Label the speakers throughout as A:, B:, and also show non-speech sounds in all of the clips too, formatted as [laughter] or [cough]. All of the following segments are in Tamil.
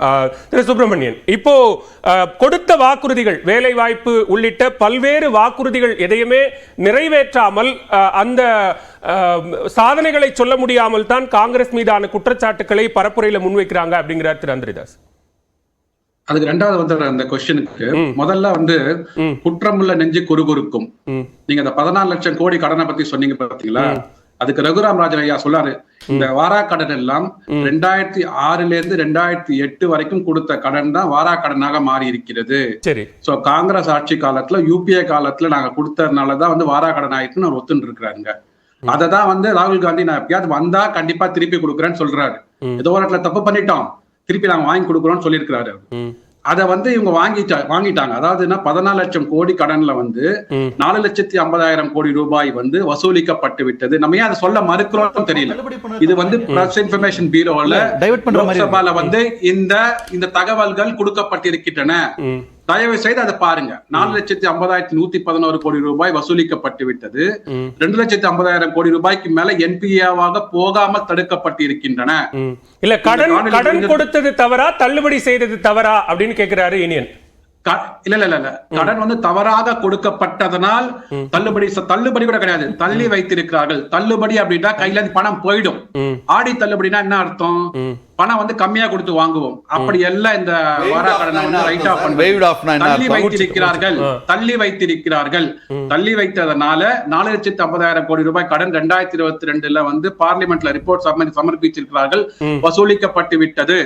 A: திரு சுப்பிரமணியன் இப்போ கொடுத்த வாக்குறுதிகள் வேலை வாய்ப்பு உள்ளிட்ட பல்வேறு வாக்குறுதிகள் எதையுமே நிறைவேற்றாமல் அந்த சாதனைகளை சொல்ல முடியாமல் தான் காங்கிரஸ் மீதான குற்றச்சாட்டுக்களை பரப்புரையில முன்வைக்கிறாங்க அப்படிங்கிறார் திரு அந்திரிதாஸ்.
B: அதுக்கு ரெண்டாவது வந்து அந்த கொஸ்டினுக்கு முதல்ல வந்து குற்றமுள்ள நெஞ்சு குறுகுறுக்கும். நீங்க இந்த பதினாலு லட்சம் கோடி கடனை பத்தி சொன்னீங்க பாத்தீங்களா? அதுக்கு ரகுராம் ராஜன் ஐயா சொல்லாரு இந்த வாரா கடன் எல்லாம் ரெண்டாயிரத்தி ஆறுல இருந்து ரெண்டாயிரத்தி எட்டு வரைக்கும் கொடுத்த கடன் தான் வாரா கடனாக மாறி இருக்கிறது
A: சரி.
B: சோ காங்கிரஸ் ஆட்சி காலத்துல யூபிஏ காலத்துல நாங்க கொடுத்ததுனாலதான் வந்து வாரா கடன் ஆயிட்டுன்னு அவர் ஒத்துன்னு இருக்கிறாருங்க. அதை தான் வந்து ராகுல் காந்தி நான் எப்பயாவது வந்தா கண்டிப்பா திருப்பி கொடுக்குறேன்னு சொல்றாரு. ஏதோ ஒரு இடத்துல தப்பு பண்ணிட்டோம். திருப்பி நாங்க வாங்கி கொடுக்குறோம்னு சொல்லியிருக்கிறாரு. அதை வந்து இவங்க வாங்கிட்டா வாங்கிட்டாங்க. அதாவதுன்னா பதினாலு லட்சம் கோடி கடன்ல வந்து. நாலு லட்சத்தி ஐம்பதாயிரம் கோடி ரூபாய் வந்து வசூலிக்கப்பட்டு விட்டது. நம்ம ஏன் அதை சொல்ல மறுக்கிறோம் தெரியல. இது வந்து பிரஸ் இன்ஃபர்மேஷன் பீரோல
C: டைவர்ட் பண்ற மாதிரி
B: லோக்சபால வந்து இந்த இந்த தகவல்கள் கொடுக்கப்பட்டிருக்கின்றன. தயவு செய்து அதை பாருங்க. நாலு லட்சத்தி ஐம்பதாயிரத்தி நூத்தி பதினோரு கோடி ரூபாய் வசூலிக்கப்பட்டு விட்டது. ரெண்டு லட்சத்தி ஐம்பதாயிரம் கோடி ரூபாய்க்கு மேல என்பிஏவாக போகாமல் தடுக்கப்பட்டிருக்கின்றன
A: ம். இல்ல கடன் கடன். கொடுத்தது தவறா தள்ளுபடி செய்தது தவறா அப்படின்னு கேட்கிறாரு இனியன்
B: இல்ல இல்ல இல்ல, கடன் வந்து தவறாக கொடுக்கப்பட்டதனால் தள்ளுபடி தள்ளுபடி கூட கிடையாது. தள்ளி வைத்திருக்கிறார்கள். தள்ளுபடி அப்படின்னா கையில பணம் போயிடும். ஆடி தள்ளுபடினா என்ன அர்த்தம். பணம் வந்து கம்மியா கொடுத்து வாங்குவோம். அப்படி எல்லாம் இந்த வாரா கடனை வந்து ரைட் ஆஃப்
C: Waived off னா என்ன
B: தள்ளி? வைத்திருக்கிறார்கள். தள்ளி வைத்திருக்கிறார்கள். தள்ளி வைத்ததனால நாலு லட்சத்தி ஐம்பதாயிரம் கோடி ரூபாய் கடன் ரெண்டாயிரத்தி இருபத்தி ரெண்டுல வந்து பார்லிமெண்ட்ல ரிப்போர்ட் சமர்ப்பிச்சிருக்கிறார்கள். வசூலிக்கப்பட்டு விட்டது.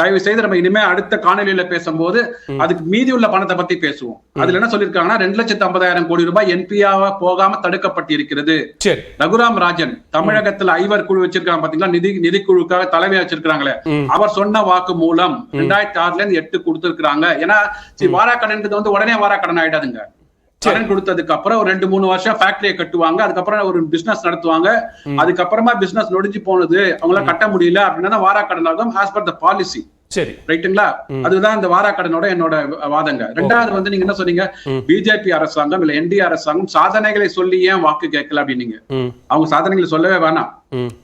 B: தயவு செய்து நம்ம இனிமே அடுத்த காணொலியில பேசும்போது அதுக்கு மீதி உள்ள பணத்தை பத்தி பேசுவோம். அதுல என்ன சொல்லிருக்காங்கன்னா ரெண்டு லட்சத்தி ஐம்பதாயிரம் கோடி ரூபாய் என்பிஆவா போகாம தடுக்கப்பட்டிருக்கிறது.
A: சரி.
B: ரகுராம் ராஜன் தமிழகத்துல ஐவர் குழு வச்சிருக்காங்க பாத்தீங்களா? நிதி நிதிக்குழுக்காக தலைமை வச்சிருக்காங்களே அவர் சொன்ன வாக்கு மூலம் ரெண்டாயிரத்தி ஆறுல இருந்து எட்டு கொடுத்திருக்காங்க ஏன்னா வாரா கடன் வந்து உடனே வாரா கடன் ஆயிடாதுங்க. கடன் கொடுத்ததுக்கு அப்புறம் ஒரு ரெண்டு மூணு வருஷம் ஃபேக்டரியை கட்டுவாங்க. அதுக்கப்புறம் ஒரு பிசினஸ் நடத்துவாங்க. அதுக்கப்புறமா பிசினஸ் நொடிஞ்சு போனது. அவங்களால கட்ட முடியல அப்படின்னா வாரா கடன் ஆகும் ஆஸ் பர் த பாலிசி
A: சரி.
B: ரைட்டுங்களா அதுதான் இந்த வாராக்கடனோட என்னோட வாதங்க. ரெண்டாவது வந்து நீங்க என்ன சொன்னீங்க? பிஜேபி அரசாங்கம் இல்ல என்டி அரசாங்கம் சாதனைகளை சொல்லி ஏன் வாக்கு கேட்கல அப்படின்னீங்க. அவங்க சாதனைகளை சொல்லவே வேணாம்.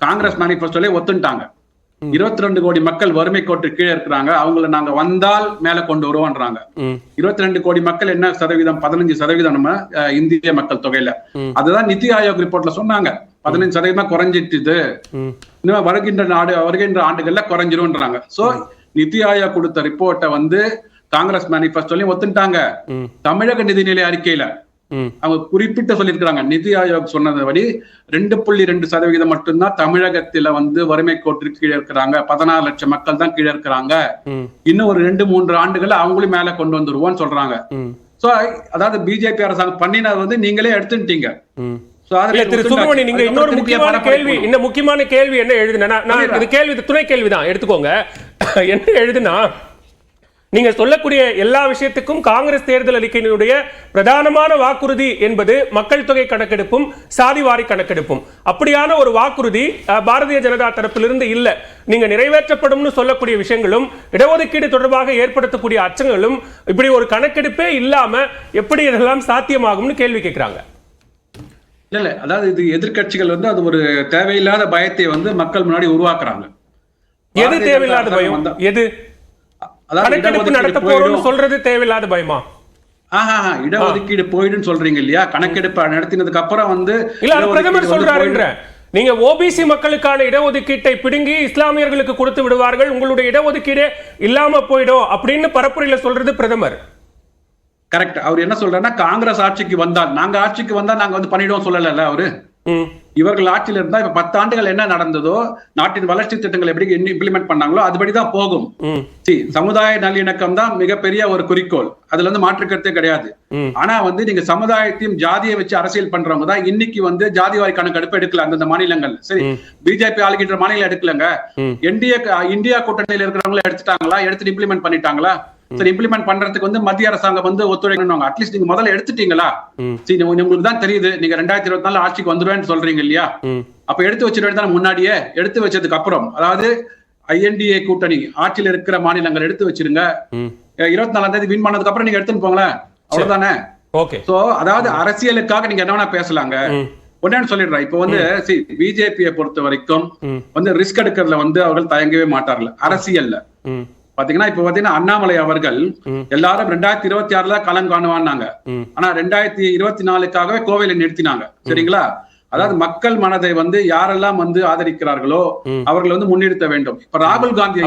B: காங்கிரஸ் மேனிபெஸ்டோலே ஒத்துட்டாங்க இருபத்தி ரெண்டு கோடி மக்கள் வறுமை கோட்டு கீழே இருக்கிறாங்க. அவங்கள நாங்க வந்தால் மேல கொண்டு வருவோன்றாங்க.
A: ம்.
B: இருபத்தி ரெண்டு கோடி மக்கள் என்ன சதவீதம்? பதினஞ்சு சதவீதம் நம்ம இந்திய மக்கள் தொகையில. அதுதான் நிதி ஆயோக் ரிப்போர்ட்ல சொன்னாங்க. பதினஞ்சு சதவீதமா குறைஞ்சிட்டுது.
A: ம்.
B: இன்னும் வருகின்ற நாடு வருகின்ற ஆண்டுகள்ல குறைஞ்சிரும்ன்றாங்க. சோ நிதி ஆயோக் கொடுத்த ரிப்போர்ட்டை வந்து காங்கிரஸ் மேனிபெஸ்டோலையும் ஒத்துட்டாங்க. தமிழக நிதிநிலை அறிக்கையில. அவங்க குறிப்பிட்டு சொல்லியிருக்கிறாங்க. நிதி ஆயோக் சொன்னதுபடி ரெண்டு புள்ளி ரெண்டு சதவிகிதம் மட்டும்தான் தமிழகத்துல வந்து வறுமை கோட்டிற்கு கீழே இருக்கிறாங்க. பதினாறு லட்சம் மக்கள் தான் கீழே இருக்கிறாங்க. இன்னும் ஒரு ரெண்டு மூன்று ஆண்டுகள் அவங்களும் மேல கொண்டு வந்துருவோம்னு சொல்றாங்க. சோ அதாவது பிஜேபி அரசாங்கம் பண்ணினது வந்து நீங்களே எடுத்துட்டீங்க.
A: இன்னொரு முக்கியமான கேள்வி. இந்த முக்கியமான கேள்வி என்ன எழுதுனா? நான் கேள்வி துணை கேள்விதான். எடுத்துக்கோங்க. [clears throat] என்ன எழுதுனா நீங்க சொல்லக்கூடிய எல்லா விஷயத்துக்கும் காங்கிரஸ் தேர்தல் அறிக்கையினுடைய பிரதானமான வாக்குறுதி என்பது மக்கள் தொகை கணக்கெடுப்பும் சாதிவாரி கணக்கெடுப்பும். அப்படியான ஒரு வாக்குறுதி பாரதிய ஜனதா தரப்பிலிருந்து இல்ல. நீங்க நிறைவேற்றப்படும்னு சொல்லக்கூடிய விஷயங்களும் இடஒதுக்கீடு தொடர்பாக ஏற்படுத்தக்கூடிய அச்சங்களும் இப்படி ஒரு கணக்கெடுப்பே இல்லாம எப்படி இதெல்லாம் சாத்தியமாகும்னு கேள்வி கேட்கிறாங்க.
B: இல்ல இல்ல. அதாவது இது எதிர்க்கட்சிகள் வந்து அது ஒரு தேவையில்லாத பயத்தை வந்து மக்கள் முன்னாடி உருவாக்குறாங்க.
A: எது தேவையில்லாத பயம்? எது? கணக்கெடுப்பு நடத்த போறோம்னு
B: போயிடும்.
A: சொல்றது தேவையில்லாத பயமா
B: ஆஹா, இடஒதுக்கீடு போயிடுன்னு சொல்றீங்க இல்லையா கணக்கெடுப்பு நடத்தினதுக்கு அப்புறம் வந்து
A: இல்ல பிரதமர் சொல்றாருன்ற
B: போயிடும்.
A: நீங்க ஓபிசி மக்களுக்கான இடஒதுக்கீட்டை பிடுங்கி இஸ்லாமியர்களுக்கு கொடுத்து விடுவார்கள் உங்களுடைய இடஒதுக்கீடே இல்லாம போயிடும் அப்படின்னு பரப்புரையில சொல்றது பிரதமர்
B: கரெக்ட் அவர் என்ன சொல்றாருன்னா காங்கிரஸ் ஆட்சிக்கு வந்தால் நாங்க ஆட்சிக்கு வந்தா நாங்க வந்து பண்ணிடுவோம் சொல்லல அவரு. இவர்கள் ஆட்சியில் இருந்தா இப்ப பத்து ஆண்டுகள் என்ன நடந்ததோ நாட்டின் வளர்ச்சி திட்டங்கள் எப்படி இம்ப்ளிமெண்ட் பண்ணாங்களோ அதுபடிதான் போகும். சமுதாய நல்லிணக்கம் தான் மிகப்பெரிய ஒரு குறிக்கோள். அதுல வந்து மாற்று கருத்தே கிடையாது. ஆனா வந்து நீங்க சமுதாயத்தையும் ஜாதியை வச்சு அரசியல் பண்றவங்க தான் இன்னைக்கு வந்து ஜாதிவாரி கணக்கெடுப்பு எடுக்கல அந்தந்த மாநிலங்கள் சரி பிஜேபி ஆளுகின்ற மாநிலம் எடுக்கலங்க. என்டிஏ இந்தியா கூட்டணியில் இருக்கிறவங்கள எடுத்துட்டாங்களா? எடுத்து இம்ப்ளிமெண்ட் பண்ணிட்டாங்களா? சரி இம்ப்ளிமெண்ட் பண்றதுக்கு வந்து மத்திய அரசாங்கம் வந்து ஒத்துழைக்கணும் அட்லீஸ்ட் நீங்க முதல்ல எடுத்துட்டீங்களா. சரி உங்களுக்கு தான் தெரியுது. நீங்க ரெண்டாயிரத்தி இருபத்தி நாலு ஆட்சிக்கு வந்துருவேன்னு சொல்றீங்க இல்லையா. அப்ப எடுத்து வச்சிட வேண்டியதானே முன்னாடியே எடுத்து வச்சதுக்கு அப்புறம். அதாவது ஐஎன்டிஏ கூட்டணி ஆட்சியில் இருக்கிற மாநிலங்கள் எடுத்து வச்சிருங்க. இருபத்தி நாலாம் தேதி வின் பண்ணதுக்கு அப்புறம் நீங்க எடுத்துன்னு போங்களேன். அவ்வளவுதானே?
A: ஓகே.
B: சோ அதாவது அரசியலுக்காக நீங்க என்ன வேணா பேசலாங்க. ஒன்னு சொல்லிடுறேன். இப்போ வந்து சி பிஜேபியை பொறுத்த வரைக்கும். வந்து ரிஸ்க் எடுக்கிறதுல வந்து அவர்கள் தயங்கவே மாட்டார்கள். அரசியல்ல. பாத்தீங்கன்னா இப்ப பாத்தீங்கன்னா அண்ணாமலை அவர்கள் எல்லாரும் ரெண்டாயிரத்தி இருபத்தி ஆறுல களம் காணுவான்னாங்க. ஆனா ரெண்டாயிரத்தி இருபத்தி நாலுக்காகவே கோவையில நிறுத்தினாங்க. சரிங்களா? அதாவது மக்கள் மனதை வந்து யாரெல்லாம் வந்து ஆதரிக்கிறார்களோ அவர்கள் வந்து முன்னிறுத்த வேண்டும். இப்ப ராகுல் காந்தி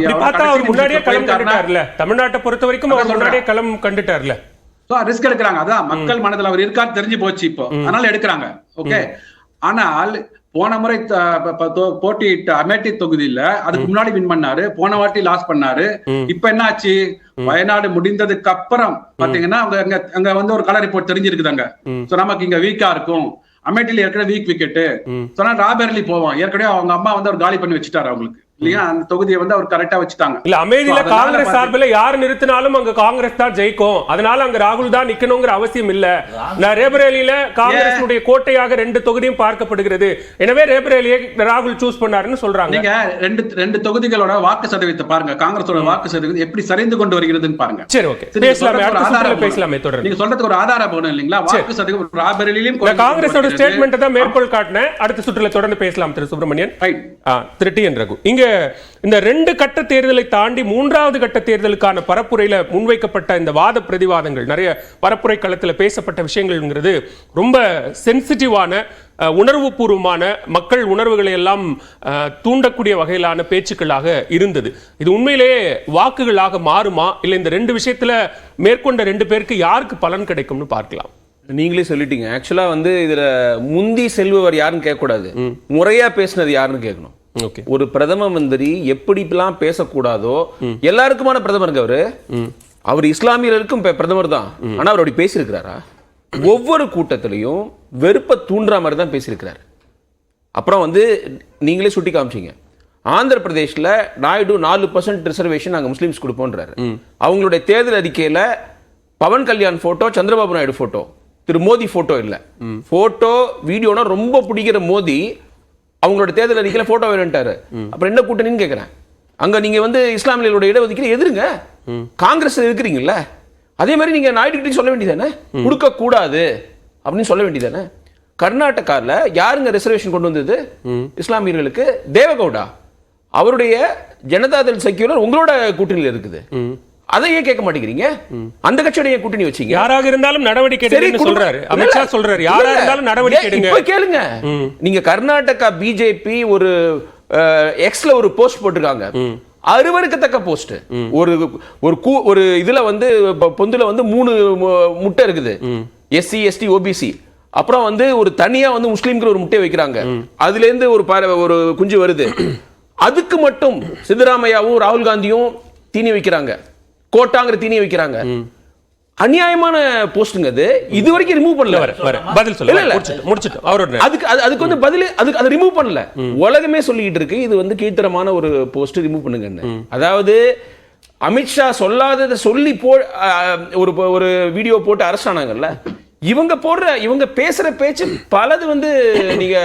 A: முன்னாடியே களம் கண்டுட்டார்ல. தமிழ்நாட்டை பொறுத்த வரைக்கும் அவர் முன்னாடியே களம் கண்டுட்டார்ல.
B: ரிஸ்க் எடுக்கிறாங்க. அதான் மக்கள் மனதில் அவர் இருக்காரு தெரிஞ்சு போச்சு இப்போ. அதனால எடுக்கிறாங்க. ஓகே ஆனால் போன முறை போட்டியிட்ட அமேட்டி தொகுதியில அதுக்கு முன்னாடி வின் பண்ணாரு. போன வாட்டி லாஸ் பண்ணாரு. இப்ப என்ன ஆச்சு வயநாடு முடிந்ததுக்கு அப்புறம் பாத்தீங்கன்னா அங்க அங்க வந்து ஒரு கலர் ரிப்போர்ட் தெரிஞ்சிருக்குது அங்க சோ நமக்கு இங்க வீக்கா இருக்கும். அமேட்டில ஏற்கனவே வீக் விக்கெட்டு சொன்னா ராபேர்லி போவோம் ஏற்கனவே அவங்க அம்மா வந்து அவர் காலி பண்ணி வச்சுட்டாரு அவங்களுக்கு. இல்லையா? அந்த தொகுதியை வந்து அவர் கரெக்டா வச்சுட்டாங்க.
A: இல்ல அமேதியில காங்கிரஸ் சார்பில் யார் நிறுத்தினாலும் அங்க காங்கிரஸ் தான் ஜெயிக்கும். அதனால அங்க ராகுல் தான் நிக்கணுங்கிற அவசியம் இல்ல. நான் ரேபரேலியில காங்கிரஸுடைய கோட்டையாக ரெண்டு தொகுதியும் பார்க்கப்படுகிறது. எனவே ரேபரேலியை ராகுல் சூஸ் பண்ணாருன்னு சொல்றாங்க.
B: நீங்க ரெண்டு ரெண்டு தொகுதிகளோட வாக்கு சதவீதத்தை பாருங்க. காங்கிரஸோட வாக்கு சதவீதம் எப்படி சரிந்து கொண்டு வருகிறதுன்னு பாருங்க.
A: சரி ஓகே. பேசலாமே.
B: ஆதாரம்
A: பேசலாமே. தொடர்ந்து.
B: நீங்க சொல்றதுக்கு ஒரு ஆதாரம் வேணும் இல்லைங்களா வாக்கு சதவீதம் ராபரேலியும்
A: நான் காங்கிரஸோட ஸ்டேட்மெண்ட் தான் மேற்கோள் காட்டினேன். அடுத்த சுற்றுல தொடர்ந்து பேசலாம் Thiru Subramanian. Thiru T N Raghu. இங்க இந்த ரெண்டு கட்ட தேர்தலை தாண்டி மூன்றாவது கட்ட தேர்தலுக்கான பரப்புரையில முன்வைக்கப்பட்ட இந்த வாத பிரதிவாதங்கள் நிறைய பரப்புரை களத்துல பேசப்பட்ட விஷயங்கள்ங்கிறது ரொம்ப சென்சிட்டிவான உணர்வுபூர்வமான மக்கள் உணர்வுகளை எல்லாம் தூண்டக்கூடிய வகையிலான பேச்சுக்களாக இருந்தது. இது உண்மையிலேயே வாக்குகளாக மாறுமா? இல்லை இந்த ரெண்டு விஷயத்துல மேற்கொண்ட ரெண்டு பேருக்கு யாருக்கு பலன் கிடைக்கும்னு பார்க்கலாம்.
C: நீங்களே சொல்லிட்டீங்க. ஆக்சுவலா வந்து இதுல முந்தி செல்பவர் யாருன்னு கேட்கக்கூடாது. முறையா பேசுனது யாருன்னு கேட்கணும். ஒரு பிரதம மந்திரி எப்படிலாம் பேசக்கூடாதோ எல்லாருக்குமான பிரதமருங்க அவரு. அவர் இஸ்லாமியர்களுக்கும் பிரதமர் தான். ஆனா அவர் அப்படி பேசியிருக்கிறாரா? ஒவ்வொரு கூட்டத்திலையும் வெறுப்பை தூண்டுற மாதிரி தான் பேசியிருக்கிறார். அப்புறம் வந்து நீங்களே சுட்டி காமிச்சீங்க. ஆந்திர பிரதேஷ்ல நாயுடு நாலு பர்சன்ட் ரிசர்வேஷன் நாங்க முஸ்லீம்ஸ் கொடுப்போன்றாரு அவங்களுடைய தேர்தல் அறிக்கையில Pawan Kalyan photo Chandrababu Naidu photo Thiru Modi photo இல்ல. போட்டோ வீடியோனா ரொம்ப பிடிக்கிற மோடி அவங்களோட தேர்தல் அறிக்கையில போட்டோ வேணும்ட்டாரு. அப்புறம் என்ன கூட்டணின்னு கேக்குறேன். அங்க நீங்க வந்து இஸ்லாமியர்களோட இடஒதுக்கீடு எதிருங்க. காங்கிரஸ் இருக்கிறீங்கல்ல அதே மாதிரி நீங்க நாயுடு கிட்ட சொல்ல வேண்டியதானே கொடுக்க கூடாது அப்படின்னு சொல்ல வேண்டியதானே கர்நாடகால யாருங்க ரிசர்வேஷன் கொண்டு வந்தது? இஸ்லாமியர்களுக்கு தேவகவுடா. அவருடைய ஜனதாதள் செக்யூலர் உங்களோட கூட்டணியில் இருக்குது. அதை ஏன் கேட்க மாட்டேங்கிறீங்க? அந்த கட்சியோட ஏன் கூட்டணி வச்சீங்க?
A: யாராக இருந்தாலும் நடவடிக்கை சொல்றாரு. அமித்ஷா. சொல்றாரு. யாரா. இருந்தாலும் நடவடிக்கை எடுங்க.
C: கேளுங்க. நீங்க கர்நாடகா பிஜேபி ஒரு எக்ஸ்ல ஒரு போஸ்ட் போட்டிருக்காங்க. அருவருக்கத்தக்க போஸ்ட். ஒரு ஒரு கூ ஒரு இதுல வந்து பொந்துல வந்து மூணு முட்டை இருக்குது. எஸ்சி எஸ்டி ஓபிசி அப்புறம் வந்து ஒரு தனியா வந்து முஸ்லீம்ங்கிற ஒரு முட்டையை வைக்கிறாங்க. அதுல இருந்து ஒரு ஒரு குஞ்சு வருது. அதுக்கு மட்டும் சித்தராமையாவும் ராகுல் காந்தியும் தீனி வைக்கிறாங்க. கோட்டாங்கிற தீனி வைக்கிறாங்க. அநியாயமான போஸ்ட்டுங்க அது. இது வரைக்கும் ரிமூவ் பண்ணல.
A: வர வர பதில் சொல்ல.
C: இல்ல,
A: முடிச்சிட்டோம் அவரோட
C: அதுக்கு அது- அதுக்கு வந்து பதில் அதுக்கு அதை ரிமூவ் பண்ணல. உலகமே சொல்லிட்டு இருக்கு. இது வந்து கீழ்த்தரமான ஒரு போஸ்ட் ரிமூவ் பண்ணுங்கன்னு அதாவது அமித்ஷா சொல்லாததை சொல்லி போ ஒரு ஒரு வீடியோ போட்டு அரஸ்ட் ஆனாங்கல்ல. இவங்க போடுற இவங்க பேசுற பேச்சு பலது வந்து நீங்க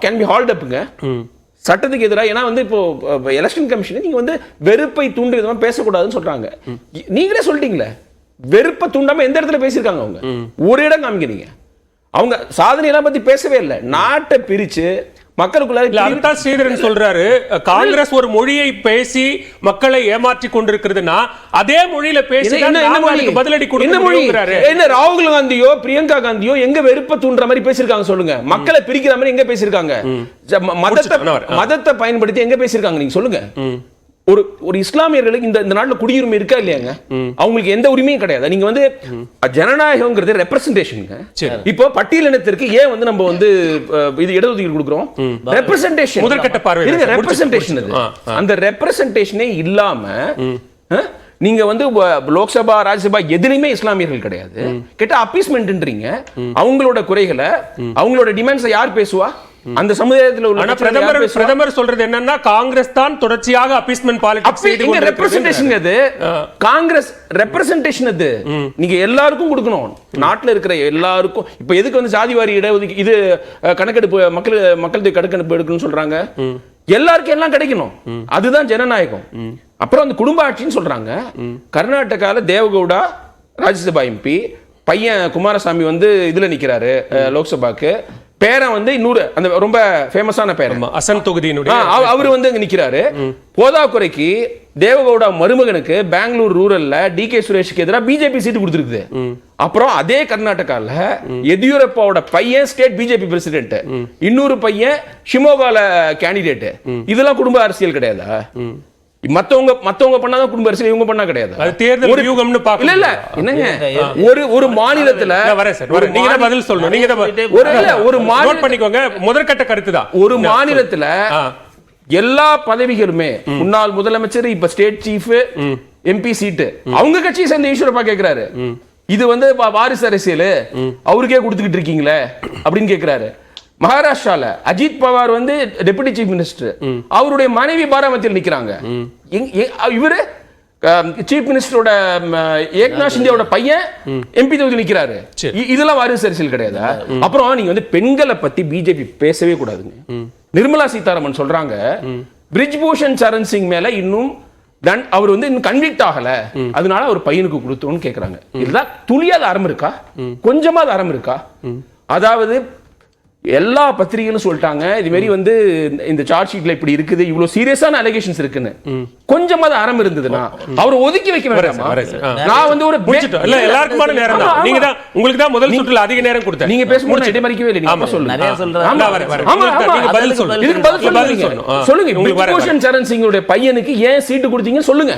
C: கேன் பி ஹால்ட் அப்புங்க சட்டத்துக்கு எதிராக ஏன்னா வந்து இப்போ எலெக்ஷன் கமிஷன் நீங்க வந்து வெறுப்பை தூண்டு விதமா பேசக்கூடாதுன்னு சொல்றாங்க. நீங்களே சொல்லிட்டீங்களே? வெறுப்பை தூண்டாம எந்த இடத்துல பேசியிருக்காங்க அவங்க? ஒரு இடம் காமிக்கிறீங்க. அவங்க சாதனையெல்லாம் பத்தி பேசவே இல்லை. நாட்டை பிரிச்சு மக்களுக்குள்ள
A: அதுதான் ஸ்ரீதரன் சொல்றாரு காங்கிரஸ் ஒரு மொழியை பேசி மக்களை ஏமாற்றி கொண்டிருக்கிறதுனா அதே மொழியில பேசி பதிலடி
C: என்ன
A: கொடுக்க
C: மொழி?
A: முடியுங்கிறாரு.
C: என்ன ராகுல் காந்தியோ பிரியங்கா காந்தியோ எங்க வெறுப்ப தூண்டுற மாதிரி பேசிருக்காங்க சொல்லுங்க. மக்களை பிரிக்கிற மாதிரி எங்க பேசிருக்காங்க மதத்தை. மதத்தை பயன்படுத்தி எங்க பேசிருக்காங்க நீங்க சொல்லுங்க. ஒரு ஒரு இஸ்லாமியர்களுக்கு இந்த இந்த நாட்டுல குடியுரிமை இருக்கா இல்லையாங்க? அவங்களுக்கு எந்த உரிமையும் கிடையாது. நீங்க வந்து ஜனநாயகம்ங்கிறது ரெப்ரசன்டேஷனுங்க. இப்போ பட்டியலினத்திற்கு ஏன் வந்து நம்ம வந்து இது இடஒதுக்கீடு கொடுக்குறோம்? ரெப்ரசன்டேஷன்
A: முதற்கட்ட பார்வை
C: இருங்க ரெப்ரசன்டேஷன் அது. அந்த ரெப்ரசன்டேஷனே இல்லாம நீங்க வந்து லோக்சபா ராஜ்யசபா எதுலயுமே இஸ்லாமியர்கள் கிடையாது. கேட்ட அப்பீஸ்மெண்ட்ன்றீங்க அவங்களோட குறைகளை அவங்களோட டிமாண்ட்ஸை யார் பேசுவா? அந்த சமுதாயத்துல உள்ள
A: பிரதமர்? பிரதமர் சொல்றது என்னன்னா காங்கிரஸ் தான் தொடர்ச்சியாக அப்பீஸ்மெண்ட் பாலிடிக்ஸ் செய்து
C: ரெப்ரசன்டேஷன் அது காங்கிரஸ் ரெப்ரசன்டேஷன் அது நீங்க எல்லாருக்கும் கொடுக்கணும். நாட்டுல இருக்கிற எல்லாருக்கும். இப்ப எதுக்கு வந்து ஜாதிவாரி இடஒதுக்கி இது கணக்கெடுப்பு மக்கள் மக்கள் கணக்கெடுப்பு எடுக்கணும்னு சொல்றாங்க. எல்லாருக்கும் எல்லாம் கிடைக்கணும். அதுதான் ஜனநாயகம். அப்புறம் அந்த குடும்ப ஆட்சின்னு சொல்றாங்க. கர்நாடகால தேவகவுடா ராஜ்யசபா எம்பி பையன் குமாரசாமி வந்து இதுல நிக்கிறாரு லோக்சபாக்கு. பேரன் வந்து இன்னொரு அந்த ரொம்ப ஃபேமஸான
A: ஆமா, அசன் தொகுதியினுடைய
C: அவரு வந்து அங்க நிக்கிறாரு. போதாக்குறைக்கு தேவகவுடா மருமகனுக்கு பெங்களூர் ரூரல்ல டி கே சுரேஷ்க்கு எதிராக பிஜேபி சீட்டு கொடுத்துருக்குது. அப்புறம் அதே கர்நாடகால எதியூரப்பாவோட பையன் ஸ்டேட் பிஜேபி பிரசிடென்ட் இன்னொரு பையன் ஷிமோகால கேண்டிடேட் இதெல்லாம் குடும்ப அரசியல் கிடையாதா? மத்தவங்க மத்தவங்க பண்ணாதான் குடும்ப அரசியல் இவங்க பண்ணா கிடையாது.
A: அது தேர்தல்
C: ஒரு-
A: வியூகம்னு பார்க்க
C: இல்ல இல்ல. என்னங்க? ஒரு ஒரு மாநிலத்துல
A: வரேன் சார். நீங்க தான் பதில் சொல்லணும். நீங்க தான்
C: ஒரு இல்ல ஒரு
A: நோட்
C: மாநில
A: பண்ணிக்கோங்க. முதற்கட்ட கருத்து தான்.
C: ஒரு மாநிலத்துல. எல்லா பதவிகளுமே முன்னாள் முதலமைச்சர் இப்ப ஸ்டேட் சீஃப் எம்பி சீட்டு அவங்க கட்சியை சேர்ந்த ஈஸ்வரப்பா கேக்குறாரு. இது வந்து வாரிசு அரசியல். அவருக்கே கொடுத்துக்கிட்டு இருக்கீங்களே அப்படின்னு கேக்குறாரு. மகாராஷ்டிரால அஜித் பவார் வந்து டெபுட்டி சீஃப் மினிஸ்டர். அவருடைய மனைவி பாராமத்தியில் நிக்கிறாங்க. இவரு சீஃப் மினிஸ்டரோட ஏக்நாத் சிந்தியாவோட பையன் எம்பி தொகுதி. இ- இதெல்லாம் வாரிசு அரசியல் கிடையாதா? அப்புறம் நீங்க வந்து பெண்களை பத்தி பிஜேபி பேசவே கூடாதுங்க. நிர்மலா சீதாராமன் சொல்றாங்க பிரிஜ்பூஷன் சரண் சிங் மேல இன்னும் அவர் வந்து இன்னும் கன்விக்ட் ஆகல. அதனால அவர் பையனுக்கு கொடுத்தோம்னு கேக்குறாங்க. இதுதான் துளியாத அறம் இருக்கா? கொஞ்சமாவது அறம் இருக்கா? அதாவது எல்லா பத்திரிகைகளும் சொல்லிட்டாங்க. இது மாதிரி வந்து இந்த சார்ஜ் ஷீட்ல இப்படி இருக்குது. இவ்வளவு சீரியஸான அலிகேஷன்ஸ் இருக்குன்னு. கொஞ்சமாவது அறம் இருந்ததுன்னா அவர் ஒதுக்கி வைக்க வேண்டாமா. நான் வந்து ஒரு
A: இல்ல எல்லாருக்குமான நேரம் தான். நீங்க தான் உங்களுக்கு தான் முதல் சுற்றுல அதிக நேரம் கொடுத்தேன்.
C: நீங்க பேசும்போது இடைமறிக்கவே இல்லை நீங்க சொல்லுங்க. ஆமா. ஆமா,
A: நீங்க- பதில் சொல்லுங்க.
C: இதுக்கு பதில் சொல்லுங்க.
A: உங்களுக்கு
C: பிரிஜ்பூஷன் சரண் சிங்கோட பையனுக்கு ஏன் சீட்டு கொடுத்தீங்கன்னு சொல்லுங்க.